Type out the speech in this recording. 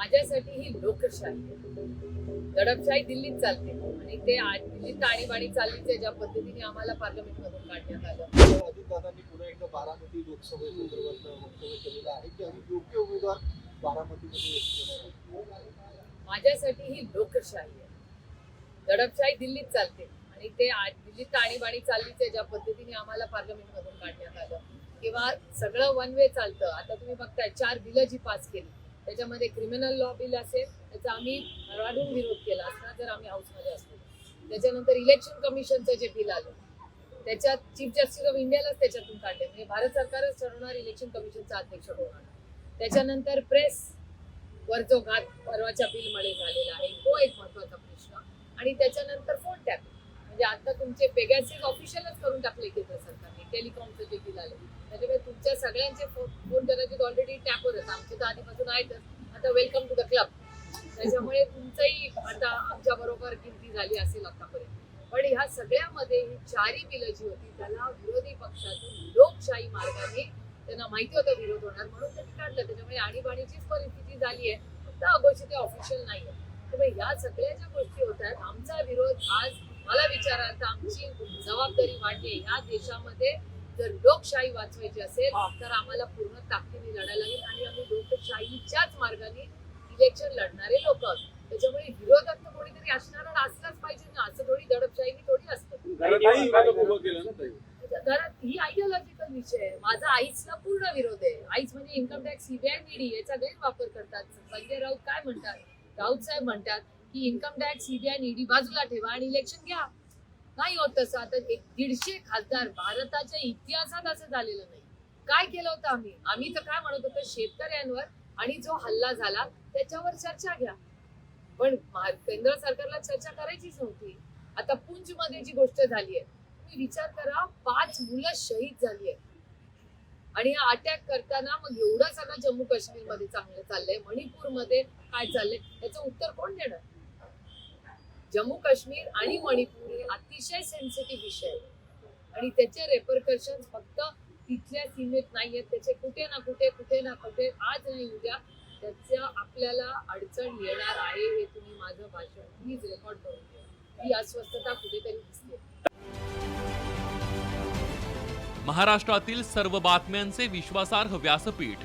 माझ्यासाठी ही लोकशाही दडपशाही दिल्लीत चालते. आणि ते आज दिल्लीत आणीबाणी चाललीच आहे ज्या पद्धतीने आम्हाला पार्लमेंटमधून काढण्यात आलं. अजितदादांनी पुन्हा एकदा बारामती लोकसभेसंदर्भात वक्तव्य केलेलं आहे की आम्ही योग्य उमेदवार बारामतीमध्ये. माझ्यासाठी ही लोकशाही आहे. दडपशाही दिल्लीत चालते. आणि ते आज दिल्लीत आणीबाणी चाललीच आहे ज्या पद्धतीने आम्हाला पार्लमेंटमधून काढण्यात आलं. किंवा सगळं वन वे चालतं. आता तुम्ही बघताय चार बिलं जी पास केली. त्याच्यामध्ये क्रिमिनल लॉ बिल असेल त्याचा आम्ही रडाडून विरोध केला असता जर आम्ही हाऊसमध्ये असतो त्याच्यानंतर इलेक्शन कमिशनचं जे बिल आलं त्याच्यात चीफ जस्टिस ऑफ इंडियालाच त्याच्यातून काढले. म्हणजे भारत सरकारच ठरवणार इलेक्शन कमिशनचा अध्यक्ष होणार त्याच्यानंतर प्रेस वर जो घात परवाच्या बिलमध्ये झालेला आहे तो एक महत्त्वाचा प्रश्न. आणि त्याच्यानंतर फोन टॅप म्हणजे आता तुमचे पेगॅसिस ऑफिशियलच करून टाकले केंद्र सरकारने टेलिकॉमचं जे बिल आलं. त्याच्यामुळे तुमच्या सगळ्यांचे फोन कदाचित ऑलरेडी टॅपवर आहेत आमचे तर आधीपासून आहेतच आता वेलकम टू द क्लब त्याच्यामुळे तुमचंही आता आमच्या बरोबर गिनती झाली असेल आतापर्यंत. पण ह्या सगळ्यामध्ये ही चारी बिलं जी होती त्याला विरोधी पक्षातून लोकशाही मार्गाने त्यांना माहिती होतं विरोध होणार म्हणून त्यांनी काढलं. त्याच्यामुळे आणीबाणीचीच परिस्थिती झाली आहे. फक्त अगोदर ते ऑफिशियल नाही आहे त्यामुळे ह्या सगळ्या ज्या गोष्टी होत आहेत आमचा विरोध आज मला विचाराल तर आमची जबाबदारी वाढली. ह्या देशामध्ये जर लोकशाही वाचवायची असेल तर आम्हाला पूर्ण ताकदीने लढायला लागेल आणि आम्ही लोकशाहीच्याच मार्गाने इलेक्शन लढणारे लोक आहोत. त्याच्यामुळे विरोधात तर कोणीतरी असणार असलाच पाहिजे ना. असं थोडी दडपशाही थोडी असतं. घरात ही आयडिओलॉजिकल विषय आहे. माझा आईसला पूर्ण विरोध आहे. आईस म्हणजे इन्कम टॅक्स सीबीआय ईडी याचा गैरवापर करतात. संजय राऊत काय म्हणतात? राऊत साहेब म्हणतात की इन्कम टॅक्स सीबीआय ईडी बाजूला ठेवा आणि इलेक्शन घ्या. नाही होत तसं. आता एक दीडशे खासदार भारताच्या इतिहासात असं झालेलं नाही. काय केलं होतं आम्ही? आम्ही तर काय म्हणत होतो शेतकऱ्यांवर आणि जो हल्ला झाला त्याच्यावर चर्चा घ्या. पण केंद्र सरकारला चर्चा करायचीच नव्हती. आता पुंजमध्ये जी गोष्ट झाली आहे तुम्ही विचार करा पाच मुलं शहीद झाली आहेत. आणि हा अटॅक करताना मग एवढं सगळं जम्मू काश्मीरमध्ये चांगलं चाललंय मणिपूरमध्ये काय चाललंय याचं उत्तर कोण देणार? जम्मू काश्मीर आणि मणिपूर हे अतिशय सेन्सिटिव्ह विषय आहेत. आणि त्याचे रेपरकशन फक्त तिथल्या सीमेत नाही आहेत. त्याचे कुठे ना कुठे कुठे ना कुठे आज नाही उद्या त्याच्या आपल्याला अडचण येणार आहे हे तुम्ही माझं भाषण प्लीज रेकॉर्ड करून घ्या ही अस्वस्थता कुठेतरी दिसते. महाराष्ट्रातील सर्व बातम्यांचे विश्वासार्ह व्यासपीठ